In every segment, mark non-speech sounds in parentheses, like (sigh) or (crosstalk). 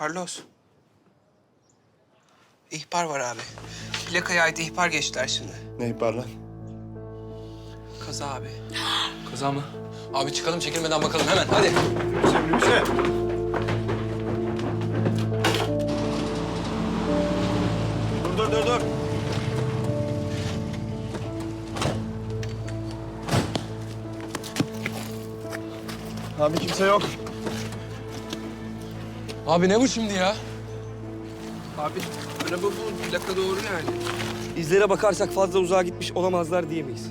Carlos. İhbar var abi. Plakaya ait ihbar geçtiler şimdi. Ne ihbar lan? Kaza abi. (gasps) Kaza mı? Abi çıkalım çekilmeden bakalım hemen hadi. Minibüse. Dur dur dur dur. Abi kimse yok. Abi ne bu şimdi ya? Abi araba bu. Plaka doğru yani. İzlere bakarsak fazla uzağa gitmiş olamazlar diyemeyiz.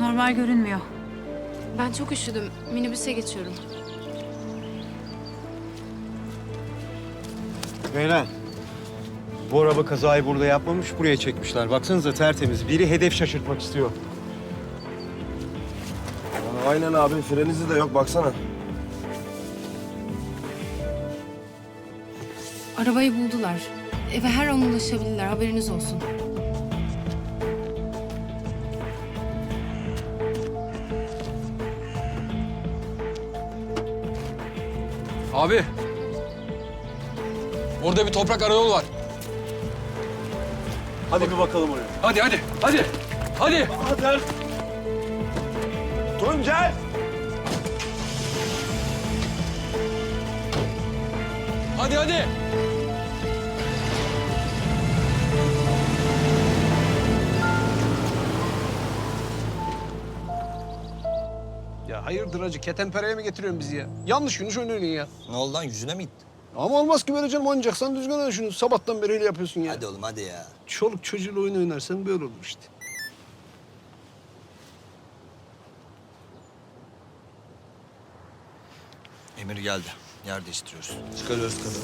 Normal görünmüyor. Ben çok üşüdüm. Minibüse geçiyorum. Beyler, bu araba kazayı burada yapmamış, buraya çekmişler. Baksanıza tertemiz. Biri hedef şaşırtmak istiyor. Aa, Aynen abi fren izi de yok baksana. Arabayı buldular. Eve her an ulaşabilirler. Haberiniz olsun. Abi. Orada bir toprak arayol var. Hadi bir bakalım oraya. Hadi hadi hadi. Hadi. Hadi. Tuncel! Hadi hadi. Ya hayırdır hacı? Ketenpereye mi getiriyorsun bizi ya? Yanlış Yunus oynuyorsun ya. Ne oldu lan yüzüne mi gitti? Ama olmaz ki böyle canım oynayacaksan düzgün oyna şunu. Sabahtan beri öyle yapıyorsun ya. Hadi oğlum hadi ya. Çoluk çocuğuyla oyun oynarsan böyle olur işte. Emir geldi. Yer değiştiriyoruz. Çıkarıyoruz kadın.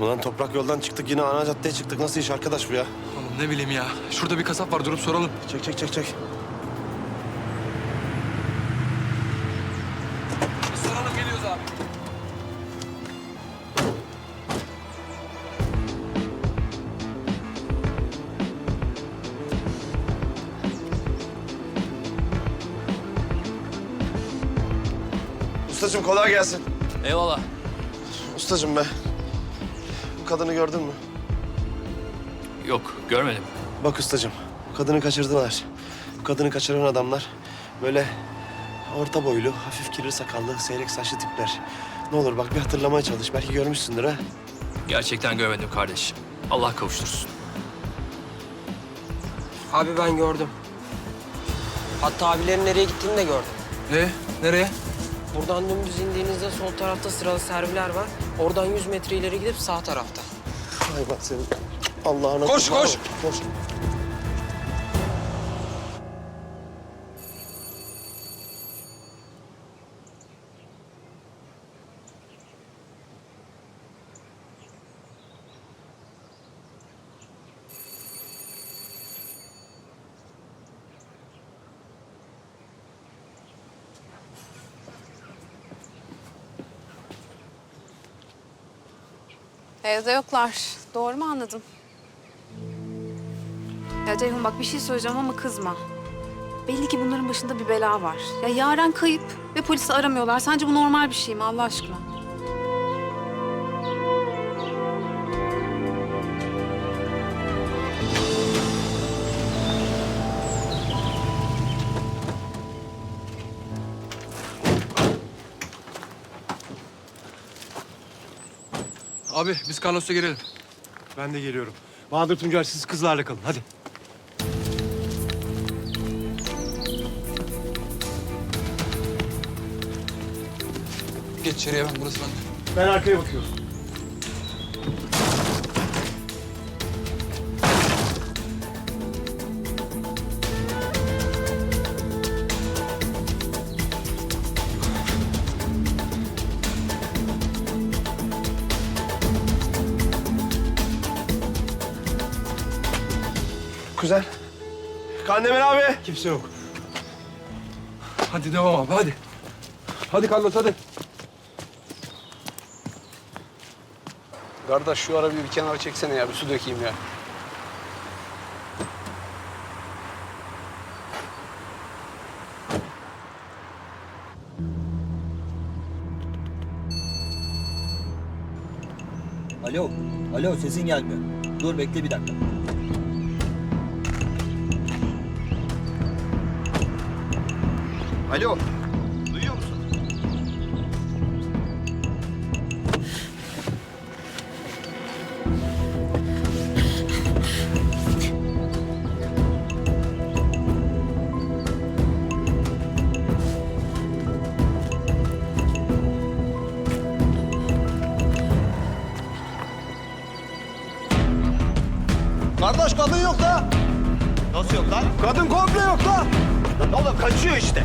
Ulan toprak yoldan çıktık yine ana caddeye çıktık. Nasıl iş arkadaş bu ya? Oğlum ne bileyim ya. Şurada bir kasap var durup soralım. Çek çek çek çek. Ustacığım kolay gelsin. Eyvallah. Ustacığım be. Bu kadını gördün mü? Yok görmedim. Bak ustacığım. Bu kadını kaçırdılar. Bu kadını kaçıran adamlar böyle orta boylu, hafif kirli sakallı, seyrek saçlı tipler. Ne olur bak bir hatırlamaya çalış. Belki görmüşsündür ha. Gerçekten görmedim kardeş. Allah kavuştursun. Abi ben gördüm. Hatta abilerin nereye gittiğini de gördüm. Ne? Nereye? Buradan dümdüz indiğinizde sol tarafta sıralı serviler var. Oradan 100 metre ileri gidip sağ tarafta. Ay bak senin. Allah'ına Koş, kurban koş. ol. Koş. Evde yoklar. Doğru mu anladım? Ya Ceyhun bak bir şey söyleyeceğim ama kızma. Belli ki bunların başında bir bela var. Ya Yaren kayıp ve polisi aramıyorlar. Sence bu normal bir şey mi Allah aşkına? Abi biz Carlos'ta gelelim. Ben de geliyorum. Bahadır Tuncer siz kızlarla kalın. Hadi. Geç içeriye ben burası bende. Ben arkaya bakıyorum. kuzen? Kandemir abi. Kimse yok. Hadi devam abi hadi. Hadi Carlos hadi. Kardeş şu arabayı bir kenara çeksene ya. Bir su dökeyim ya. Alo, alo sesin gelmiyor. Dur bekle bir dakika. Alo. Duyuyor musun? Kardeş kadın yok da. Nasıl yok lan? Kadın komple yok da. Lan oğlum kaçıyor işte.